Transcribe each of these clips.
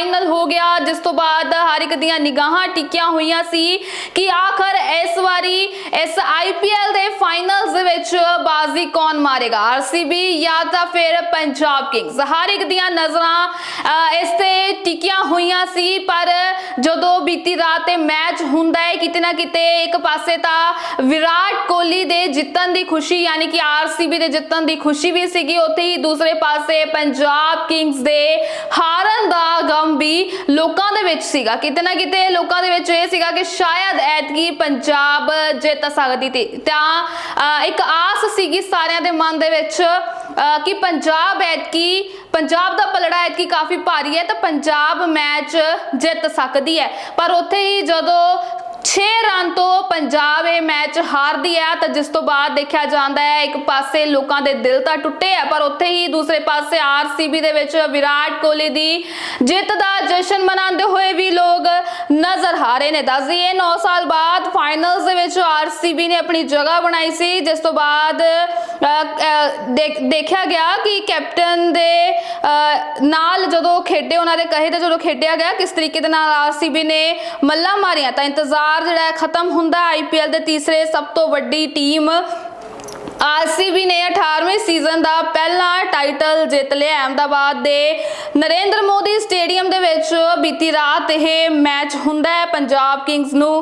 Final ਹੋ ਗਿਆ। ਜਿਸ ਤੋਂ ਬਾਅਦ ਹਰ ਇੱਕ ਦੀਆਂ ਨਿਗਾਹਾਂ ਟਿਕੀਆਂ ਹੋਈਆਂ ਸੀ ਕਿ ਆਖਰ ਇਸ ਵਾਰੀ ਇਸ ਆਈਪੀਐਲ ਦੇ ਫਾਈਨਲ ਵਿੱਚ ਬਾਜ਼ੀ ਕੌਣ ਮਾਰੇਗਾ? ਆਰਸੀਬੀ ਜਾਂ ਤਾਂ ਫਿਰ ਪੰਜਾਬ ਕਿੰਗਸ ਹਰ ਇੱਕ ਦੀਆਂ ਨਜ਼ਰਾਂ ਇਸ ਤੇ ਟਿਕੀਆਂ ਹੋਈਆਂ ਸੀ ਪਰ ਜਦੋਂ ਬੀਤੀ ਰਾਤ ਇਹ ਮੈਚ ਹੁੰਦਾ ਹੈ ਕਿਤੇ ਨਾ ਕਿਤੇ ਇੱਕ ਪਾਸੇ ਤਾਂ ਵਿਰਾਟ ਕੋਹਲੀ ਦੇ ਜਿੱਤਣ ਦੀ ਖੁਸ਼ੀ ਯਾਨੀ ਕਿ ਆਰਸੀਬੀ ਦੇ ਜਿੱਤਣ ਦੀ ਖੁਸ਼ੀ ਵੀ ਸੀਗੀ। ਉੱਥੇ ਹੀ ਦੂਸਰੇ ਪਾਸੇ ਪੰਜਾਬ ਕਿੰਗਸ ਦੇ ਹਾਰਨ ਦਾ ਗਮ ਵੀ ਲੋਕਾਂ ਦੇ ਵਿੱਚ ਸੀਗਾ। ਕਿਤੇ ਨਾ ਕਿਤੇ ਲੋਕਾਂ ਦੇ ਵਿੱਚ ਇਹ ਸੀਗਾ ਕਿ ਸ਼ਾਇਦ ਐਤਕੀ ਪੰਜਾਬ ਜਿੱਤ ਸਕਦੀ ਤੇ। ਤਾਂ ਅ, ਇੱਕ ਆਸ ਸੀਗੀ ਸਾਰਿਆਂ ਦੇ ਮਨ ਦੇ ਵਿੱਚ ਅ, ਕਿ ਪੰਜਾਬ ਐਤਕੀ ਪੰਜਾਬ ਦਾ ਪਲੜਾ ਐਤਕੀ ਕਾਫੀ ਭਾਰੀ ਹੈ ਤਾਂ ਪੰਜਾਬ ਮੈਚ ਜਿੱਤ ਸਕਦੀ ਹੈ। ਪਰ ਉੱਥੇ ਹੀ ਜਦੋਂ 6 ਰਨ ਤੋਂ ਪੰਜਾਬ ਇਹ ਮੈਚ ਹਾਰਦੀ ਹੈ ਤਾਂ ਜਿਸ ਤੋਂ ਬਾਅਦ ਦੇਖਿਆ ਜਾਂਦਾ ਹੈ, ਇੱਕ ਪਾਸੇ ਲੋਕਾਂ ਦੇ ਦਿਲ ਤਾਂ ਟੁੱਟੇ ਆ, ਪਰ ਉੱਥੇ ਹੀ ਦੂਸਰੇ ਪਾਸੇ ਆਰਸੀਬੀ ਦੇ ਵਿੱਚ ਵਿਰਾਟ ਕੋਹਲੀ ਦੀ ਜਿੱਤ ਦਾ ਜਸ਼ਨ ਮਨਾਉਂਦੇ ਹੋਏ ਵੀ ਲੋਕ ਨਜ਼ਰ ਆ ਰਹੇ ਨੇ। ਦੱਸ ਦਈਏ 9 ਸਾਲ ਬਾਅਦ ਫਾਈਨਲਸ ਦੇ ਵਿੱਚ ਆਰਸੀਬੀ ਨੇ ਆਪਣੀ ਜਗ੍ਹਾ ਬਣਾਈ ਸੀ, ਜਿਸ ਤੋਂ ਬਾਅਦ ਦੇਖਿਆ ਗਿਆ ਕਿ ਕੈਪਟਨ ਦੇ ਨਾਲ ਜਦੋਂ ਖੇਡੇ, ਉਹਨਾਂ ਦੇ ਕਹੇ ਤੇ ਜਦੋਂ ਖੇਡਿਆ ਗਿਆ, ਕਿਸ ਤਰੀਕੇ ਦੇ ਨਾਲ ਆਰਸੀਬੀ ਨੇ ਮੱਲਾਂ ਮਾਰੀਆਂ, ਤਾਂ ਇੰਤਜ਼ਾਰ ਜਿਹੜਾ ਹੈ ਖਤਮ ਹੁੰਦਾ ਆਈਪੀਐਲ ਦੇ ਤੀਸਰੇ ਸਭ ਤੋਂ ਵੱਡੀ ਟੀਮ। ਆਰਸੀਬੀ ਨੇ 18ਵੇਂ ਸੀਜ਼ਨ ਦਾ ਪਹਿਲਾ ਟਾਈਟਲ ਜਿੱਤ ਲਿਆ। ਅਹਿਮਦਾਬਾਦ ਦੇ ਨਰਿੰਦਰ ਮੋਦੀ ਸਟੇਡੀਅਮ ਦੇ ਵਿੱਚ ਬੀਤੀ ਰਾਤ ਇਹ ਮੈਚ ਹੁੰਦਾ ਹੈ। ਪੰਜਾਬ ਕਿੰਗਸ ਨੂੰ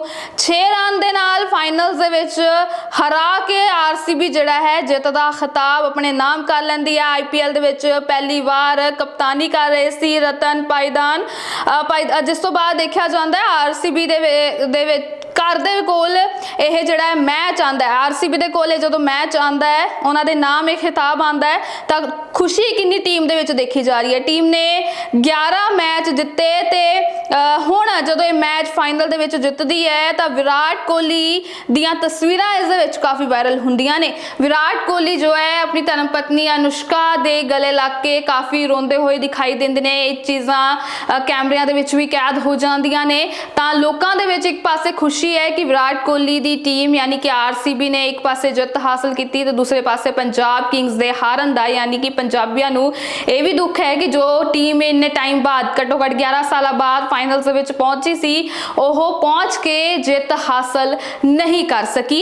6 ਰਨ ਦੇ ਨਾਲ ਫਾਈਨਲਸ ਦੇ ਵਿੱਚ ਹਰਾ ਕੇ ਆਰਸੀਬੀ ਜਿਹੜਾ ਹੈ ਜਿੱਤ ਦਾ ਖਿਤਾਬ ਆਪਣੇ ਨਾਮ ਕਰ ਲੈਂਦੀ ਹੈ। ਆਈਪੀਐਲ ਦੇ ਵਿੱਚ ਪਹਿਲੀ ਵਾਰ ਕਪਤਾਨੀ ਕਰ ਰਹੇ ਸੀ ਰਤਨ ਪਾਈਦਾਨ। ਜਿਸ ਤੋਂ ਬਾਅਦ ਦੇਖਿਆ ਜਾਂਦਾ ਹੈ ਆਰਸੀਬੀ ਦੇ ਦੇ ਵਿੱਚ ਘਰ ਦੇ ਕੋਲ ਇਹ ਜਿਹੜਾ ਹੈ ਮੈਚ ਆਂਦਾ ਹੈ। ਆਰਸੀਬੀ ਦੇ ਕੋਲ ਇਹ ਜਦੋਂ ਮੈਚ ਆਂਦਾ ਹੈ, ਉਹਨਾਂ ਦੇ ਨਾਮ ਇਹ ਖਿਤਾਬ ਆਂਦਾ ਹੈ, ਤਾਂ ਖੁਸ਼ੀ ਕਿੰਨੀ ਟੀਮ ਦੇ ਵਿੱਚ ਦੇਖੀ ਜਾ ਰਹੀ ਹੈ। ਟੀਮ ਨੇ 11 ਮੈਚ ਜਿੱਤੇ ਤੇ ਹੁਣ ਜਦੋਂ ਇਹ ਮੈਚ ਫਾਈਨਲ ਦੇ ਵਿੱਚ ਜਿੱਤਦੀ ਹੈ ਤਾਂ ਵਿਰਾਟ ਕੋਹਲੀ ਦੀਆਂ ਤਸਵੀਰਾਂ ਇਸ ਦੇ ਵਿੱਚ ਕਾਫੀ ਵਾਇਰਲ ਹੁੰਦੀਆਂ ਨੇ। ਵਿਰਾਟ ਕੋਹਲੀ ਜੋ ਹੈ ਆਪਣੀ ਧਰਮ ਪਤਨੀ ਅਨੁਸ਼ਕਾ ਦੇ ਗਲੇ ਲੱਗ ਕੇ ਕਾਫੀ ਰੋਂਦੇ ਹੋਏ ਦਿਖਾਈ ਦਿੰਦੇ ਨੇ। ਇਹ ਚੀਜ਼ਾਂ ਕੈਮਰਿਆਂ ਦੇ ਵਿੱਚ ਵੀ ਕੈਦ ਹੋ ਜਾਂਦੀਆਂ ਨੇ। ਤਾਂ ਲੋਕਾਂ ਦੇ ਵਿੱਚ ਇੱਕ ਪਾਸੇ ਖੁਸ਼ੀ ਹੈ ਕਿ ਵਿਰਾਟ ਕੋਹਲੀ ਦੀ ਟੀਮ ਯਾਨੀ ਕਿ ਆਰਸੀਬੀ ਨੇ ਇੱਕ ਪਾਸੇ ਜਿੱਤ ਹਾਸਲ ਕੀਤੀ ਤੇ ਦੂਸਰੇ ਪਾਸੇ ਪੰਜਾਬ ਕਿੰਗਸ ਦੇ ਹਾਰਨ ਦਾ ਯਾਨੀ ਕਿ ਪੰਜਾਬੀਆਂ ਨੂੰ ਇਹ ਵੀ ਦੁੱਖ ਹੈ ਕਿ ਜੋ ਟੀਮ ਇੰਨੇ ਟਾਈਮ ਬਾਅਦ, ਘੱਟੋ ਘੱਟ 11 ਸਾਲਾਂ ਬਾਅਦ ਫਾਈਨਲਸ ਦੇ ਵਿੱਚ ਪਹੁੰਚੀ ਸੀ ਉਹ ਪਹੁੰਚ ਕੇ ਜਿੱਤ ਹਾਸਲ ਨਹੀਂ ਕਰ ਸਕੀ।